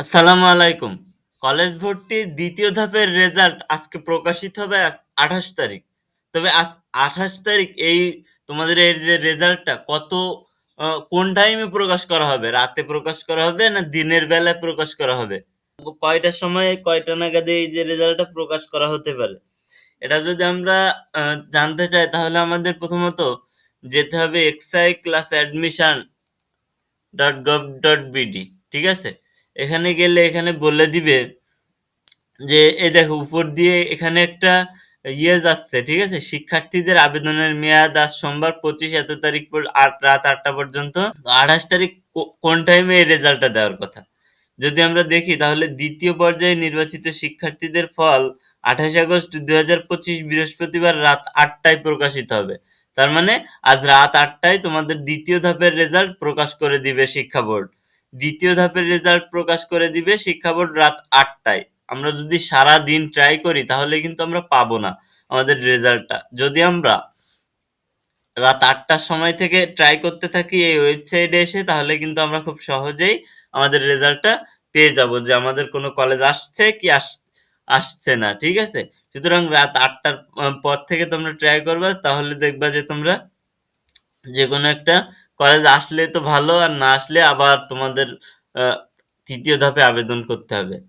আসসালামু আলাইকুম। কলেজ ভর্তির দ্বিতীয় ধাপের রেজাল্ট আজকে প্রকাশিত হবে ২৮ তারিখ। তবে আজ ২৮ তারিখ এই তোমাদের এর যে রেজাল্টটা কত কোন টাইমে প্রকাশ করা হবে? রাতে প্রকাশ করা হবে না দিনের বেলায় প্রকাশ করা হবে? কয়টার সময় কয়টা নাগাদে এই যে রেজাল্টটা প্রকাশ করা হতে পারে? এটা যদি আমরা জানতে চাই তাহলে আমাদের প্রথমত যেতে হবে exai.class.admission.gov.bd ঠিক আছে? এখানে গেলে এখানে বলে দিবে যে এ দেখো উপর দিয়ে এখানে একটা ইয়ে যাচ্ছে, ঠিক আছে? শিক্ষার্থীদের আবেদনের মেয়াদ আজ সোমবার ২৫ এত তারিখ আট রাত আটটা পর্যন্ত। ২৮ তারিখ কোন টাইমে এই রেজাল্টটা দেওয়ার কথা? যদি আমরা দেখি তাহলে দ্বিতীয় পর্যায়ে নির্বাচিত শিক্ষার্থীদের ফল ২৮ আগস্ট ২০২৫ বৃহস্পতিবার রাত আটটায় প্রকাশিত হবে। তার মানে আজ রাত আটটায় তোমাদের দ্বিতীয় ধাপের রেজাল্ট প্রকাশ করে দিবে শিক্ষা বোর্ড। ২য় ধাপের রেজাল্ট প্রকাশ করে দিবে শিক্ষা বোর্ড রাত আটটায় আমরা যদি সারাদিন ট্রাই করি তাহলে কিন্তু আমরা পাবো না আমাদের রেজাল্টটা। যদি আমরা রাত আটটার সময় থেকে ট্রাই করতে থাকি এই ওয়েবসাইটে এসে তাহলে কিন্তু আমরা খুব সহজেই আমাদের রেজাল্টটা পেয়ে যাব যে আমাদের কোন কলেজ আসছে কি আস আসছে না, ঠিক আছে? সুতরাং রাত আটটার পর থেকে তোমরা ট্রাই করবা তাহলে দেখবা যে তোমরা যে কোনো একটা কলেজ আসলে তো ভালো, আর না আসলে আবার তোমাদের তৃতীয় ৩য় ধাপে আবেদন করতে হবে।